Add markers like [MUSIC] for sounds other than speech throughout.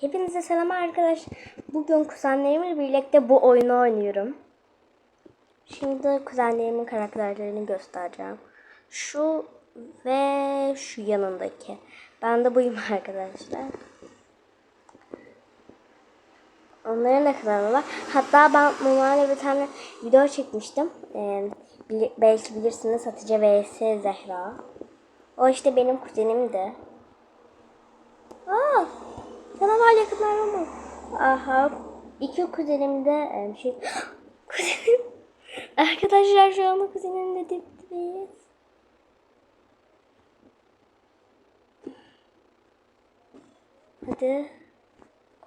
Hepinize selam arkadaşlar. Bugün kuzenlerimle birlikte bu oyunu oynuyorum. Şimdi kuzenlerimin karakterlerini göstereceğim. Şu ve şu yanındaki. Ben de buyum [LAUGHS] arkadaşlar. Onların da kanalı var. Hatta ben normalde bir tane video çekmiştim. Ee, belki bilirsiniz Hatice vs Zehra. O işte benim kuzenimdi. Aa, canavar yakınlar mı? Aha, iki kuzenim de şey, [GASPS] kuzenim. Arkadaşlar şu anda kuzenimle dipteyiz. Hadi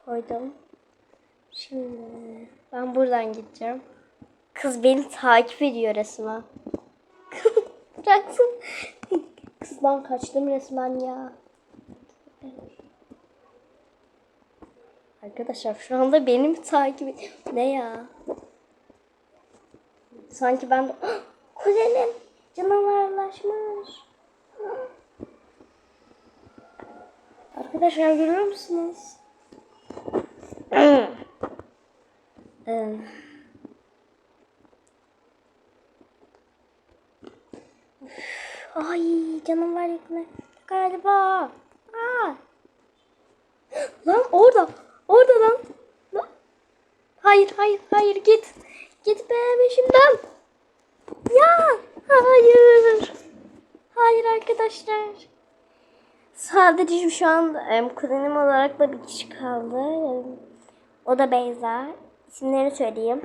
koydum. Şimdi ben buradan gideceğim. Kız beni takip ediyor resmen. [LAUGHS] Bıraksın. Kızdan kaçtım resmen ya. Arkadaşlar şu anda benim takip. Ne ya? Sanki ben de... [GASPS] Kuzenim canavarlaşmış. Arkadaşlar görüyor musunuz? [CLEARS THROAT] Ee, Ay canım var yakına. Galiba. Aa. [GASPS] Lan orada. Orada lan. Hayır hayır hayır git. Git be. Ya hayır. Hayır arkadaşlar. Sadece şu an em, kuzenim olarak da bir kişi kaldı. Em, O da Beyza. İsimlerini söyleyeyim.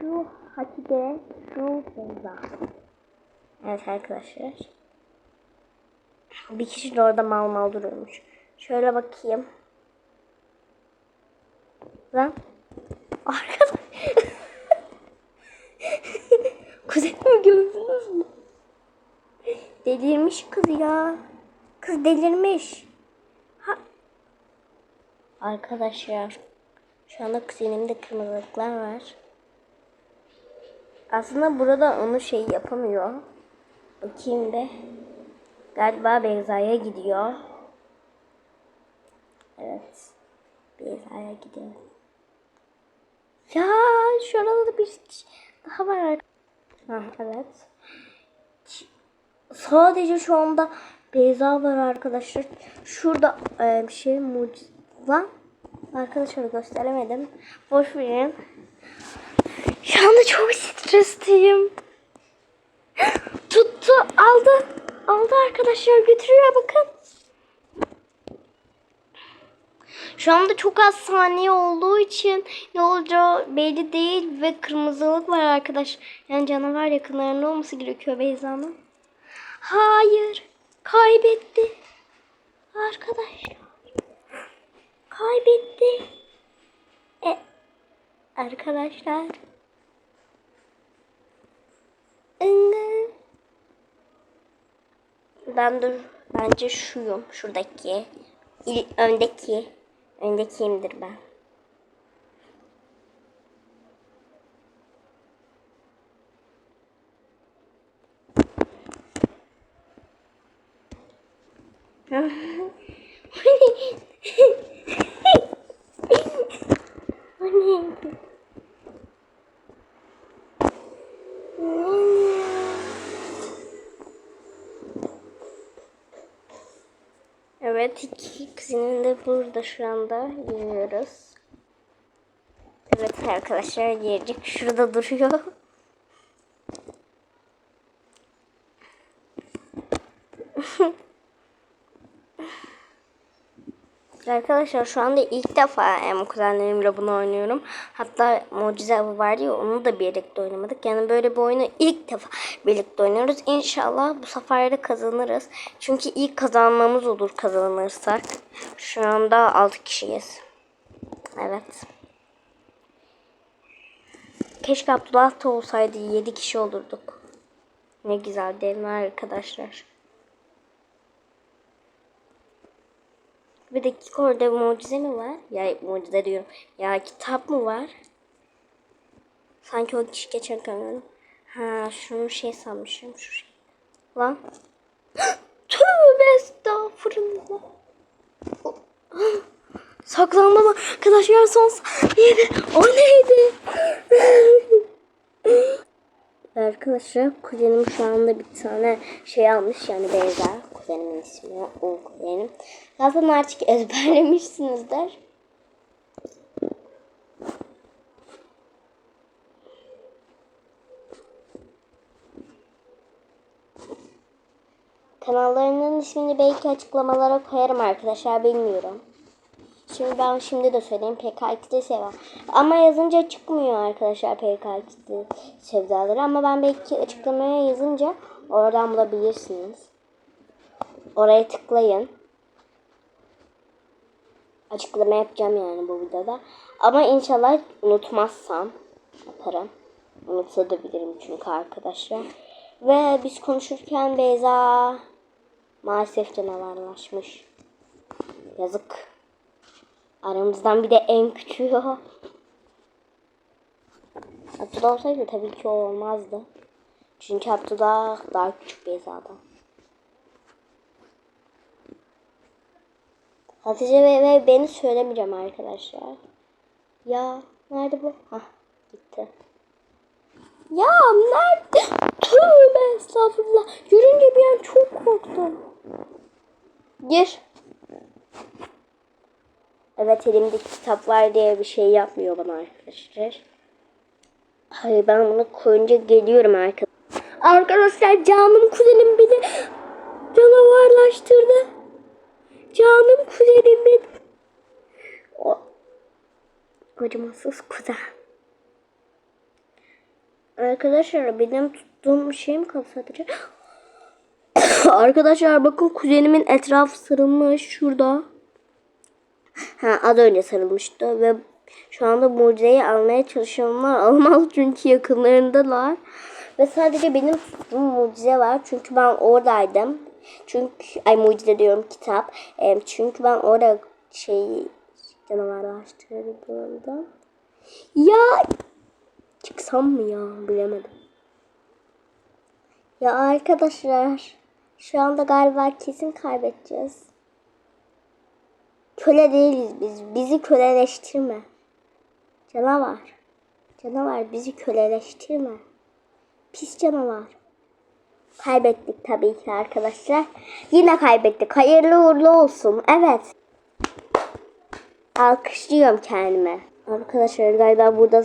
Şu Hatice, şu Beyza. Evet arkadaşlar. Bir kişi de orada mal mal duruyormuş. Şöyle bakayım. Lan. Arkadaş. [LAUGHS] Kuzenimi gördünüz mü? Delirmiş kız ya. Kız delirmiş. Ha. Arkadaşlar. Şu anda kuzenimde kırmızılıklar var. Aslında burada onu şey yapamıyor. Bakayım be. Galiba Beyza'ya gidiyor. Evet. Beyza'ya gidiyor. Ya şurada da bir daha var. Ha, evet. Sadece şu anda Beyza var arkadaşlar. Şurada e, bir şey mucize. Arkadaşlar gösteremedim. Boş verin. Şu anda çok stresliyim. [GASPS] Tuttu, aldı. Aldı arkadaşlar götürüyor bakın. Şu anda çok az saniye olduğu için ne olacağı belli değil ve kırmızılık var arkadaş. Yani canavar yakınlarında olması gerekiyor Beyza'nın. Hayır. Kaybetti. Arkadaşlar. Kaybetti. E, arkadaşlar. Ben dur. Bence şuyum. Şuradaki. Öndeki. Öndekiyimdir ben. [LAUGHS] O neydi? Evet, iki kuzenim de burada şu anda yürüyoruz. Evet arkadaşlar gelecek şurada duruyor. [LAUGHS] Arkadaşlar şu anda ilk defa em, kuzenlerimle bunu oynuyorum. Hatta Mucize Avı vardı ya onu da birlikte oynamadık. Yani böyle bir oyunu ilk defa birlikte oynuyoruz. İnşallah bu sefer de kazanırız. Çünkü ilk kazanmamız olur kazanırsak. Şu anda 6 kişiyiz. Evet. Keşke Abdullah da olsaydı 7 kişi olurduk. Ne güzel değil mi arkadaşlar? Bir dakika orada mucize mi var? Ya mucize diyorum. Ya kitap mı var? Sanki o kişi geçen kamyon. Ha şunu şey sanmışım. Şu şey. Lan. [GASPS] Tövbe estağfurullah. [GASPS] Saklandım arkadaşlar son saniyede. O neydi? Arkadaşlar kuzenim şu anda bir tane şey almış yani Beyza. Kuzenimin ismi o kuzenim. Zaten artık ezberlemişsinizdir. Kanallarının ismini belki açıklamalara koyarım arkadaşlar bilmiyorum. Şimdi ben şimdi de söyleyeyim PK2'de Seva. Ama yazınca çıkmıyor arkadaşlar PK2'de sevdaları. Ama ben belki açıklamaya yazınca oradan bulabilirsiniz. Oraya tıklayın. Açıklama yapacağım yani bu videoda. Ama inşallah unutmazsam yaparım. Unutabilirim çünkü arkadaşlar. Ve biz konuşurken Beyza maalesef canavarlaşmış. Yazık. Aramızdan bir de en küçüğü o. Abdullah olsaydı tabii ki olmazdı. Çünkü Abdullah daha küçük Beyza'dan. Hatice ve, ve beni söylemeyeceğim arkadaşlar. Ya nerede bu? Hah gitti. Ya nerede? Tövbe estağfurullah. Görünce bir an çok korktum. Gir. Evet elimde kitap var diye bir şey yapmıyor bana arkadaşlar. Hayır ben bunu koyunca geliyorum arkadaşlar. Arkadaşlar canım kuzenim beni canavarlaştırdı. Canım kuzenim benim. O acımasız kuzen. Arkadaşlar benim tuttuğum şey mi kaldı sadece? [COUGHS] Arkadaşlar bakın kuzenimin etrafı sarılmış şurada. Ha az önce sarılmıştı ve şu anda mucizeyi almaya çalışanlar [LAUGHS] alamaz çünkü yakınlarındalar. Ve sadece benim tuttuğum mucize var çünkü ben oradaydım. Çünkü ay mucize diyorum kitap. Em, çünkü ben orada şey canavarlaştırdım. Ya çıksam mı ya bilemedim. Ya arkadaşlar şu anda galiba kesin kaybedeceğiz. Köle değiliz biz. Bizi köleleştirme. Canavar. Canavar bizi köleleştirme. Pis canavar. Kaybettik tabii ki arkadaşlar. Yine kaybettik. Hayırlı uğurlu olsun. Evet. Alkışlıyorum kendime. Arkadaşlar galiba burada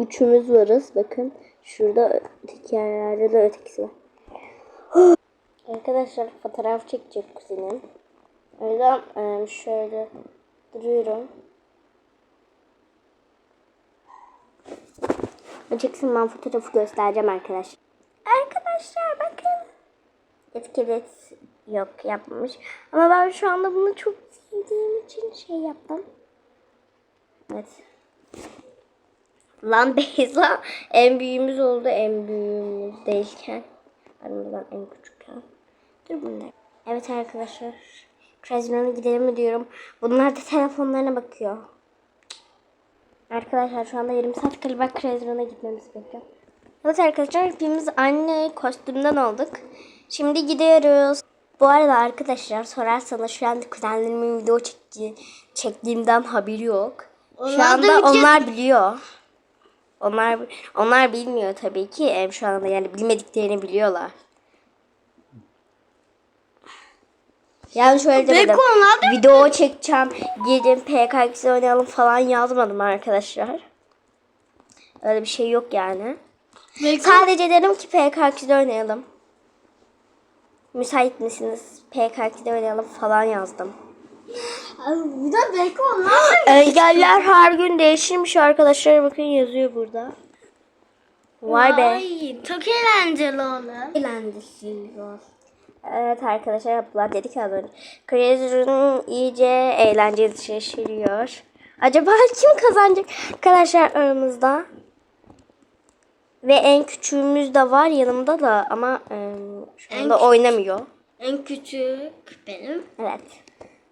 üçümüz varız. Bakın şurada öteki yerlerde de ötekisi var. [GASPS] Arkadaşlar fotoğraf çekecek kuzenim. Yüzden e, şöyle duruyorum. Çeksin ben fotoğrafı göstereceğim arkadaşlar. Arkadaşlar bakın. Etkilet yok yapmamış. Ama ben şu anda bunu çok sevdiğim için şey yaptım. Evet. Lan Beyza en büyüğümüz oldu en büyüğümüz değilken. Aramızdan en küçükken. Dur bunlar. Evet arkadaşlar. Krezman'a gidelim mi diyorum. Bunlar da telefonlarına bakıyor. Arkadaşlar şu anda yarım saat galiba Krezman'a gitmemiz gerekiyor. Evet arkadaşlar hepimiz aynı kostümden olduk. Şimdi gidiyoruz. Bu arada arkadaşlar sorarsanız şu anda kuzenlerimin video çektiği, çektiğimden haberi yok. Şu Onlar da anda onlar biliyor. Onlar onlar bilmiyor tabii ki. Şu anda yani bilmediklerini biliyorlar. Yani şöyle demedim. Video çekeceğim. Gidin PKX'de oynayalım falan yazmadım arkadaşlar. Öyle bir şey yok yani. Belki Sadece dedim ki PKX'de oynayalım. Müsait misiniz? PKX'de oynayalım falan yazdım. bir de da [GASPS] Engeller her gün değişirmiş arkadaşlar. Bakın yazıyor burada. Vay be. Ay, çok eğlenceli olur. Eğlenceli Evet arkadaşlar yaptılar dedik az önce. Crazy'nin iyice eğlenceli şaşırıyor. Acaba [LAUGHS] kim kazanacak arkadaşlar aramızda? Ve en küçüğümüz de var yanımda da ama e, şu En anda küçük. oynamıyor. En küçük benim. Evet.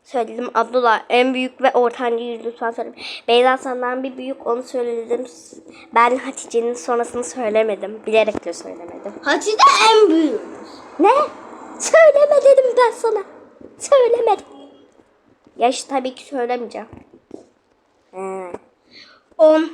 Söyledim Abdullah en büyük ve ortancayı lütfen söyle. Beyza senden bir büyük onu söyledim. Ben Hatice'nin sonrasını söylemedim. Bilerek de söylemedim. Hatice en büyüğümüz. Ne? Söyleme dedim ben sana. Söylemedim. Yaş tabii ki söylemeyeceğim. He. 10.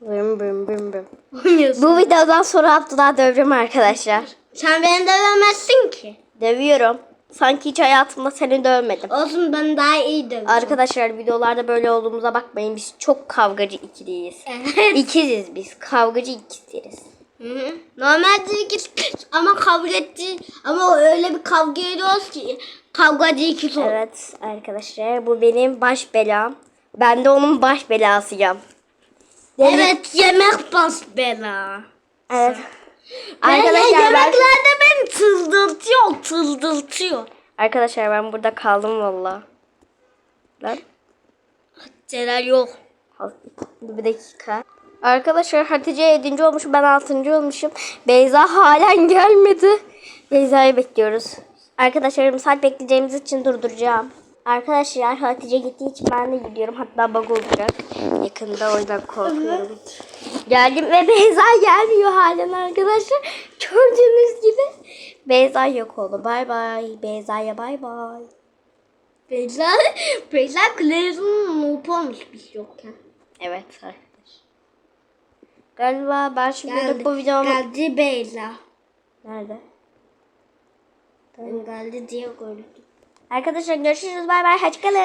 Bım bım bım bım. Oynuyorsun. Bu videodan sonra Abdullah döveceğim arkadaşlar. Sen beni dövemezsin ki. Dövüyorum. Sanki hiç hayatımda seni dövmedim. Olsun ben daha iyi döveceğim. Arkadaşlar videolarda böyle olduğumuza bakmayın. Biz çok kavgacı ikiliyiz. Evet. İkiziz biz. Kavgacı ikisiyiz. Hı hı. Normalde ikiz ama kavga etti ama öyle bir kavga ediyoruz ki kavgacı ikiz oldu. Evet arkadaşlar bu benim baş belam. Ben de onun baş belasıyım. Evet yemek bas bela. Evet. Arkadaşlar ben, yemeklerde beni çıldırtıyor, çıldırtıyor. arkadaşlar ben burada kaldım valla. Lan. Celal yok. Bir dakika. Arkadaşlar Hatice 7. olmuş. Ben 6. olmuşum. Beyza halen gelmedi. Beyza'yı bekliyoruz. Arkadaşlarım saat bekleyeceğimiz için durduracağım. Arkadaşlar Hatice gittiği için ben de gidiyorum. Hatta bug olacak. Yakında o yüzden korkuyorum. Geldim ve Beyza gelmiyor halen arkadaşlar. Gördüğünüz gibi. Beyza yok oldu. Bay bay. Beyza'ya bay bay. Beyza, Beyza Claire'ın noob olmuş biz yokken. Evet arkadaşlar. Galiba ben şimdi Geldi, bu videomu... geldi Beyza. Nerede? Geldi diye gördüm. Arkadaşlar görüşürüz. Bay bay. Hoşçakalın.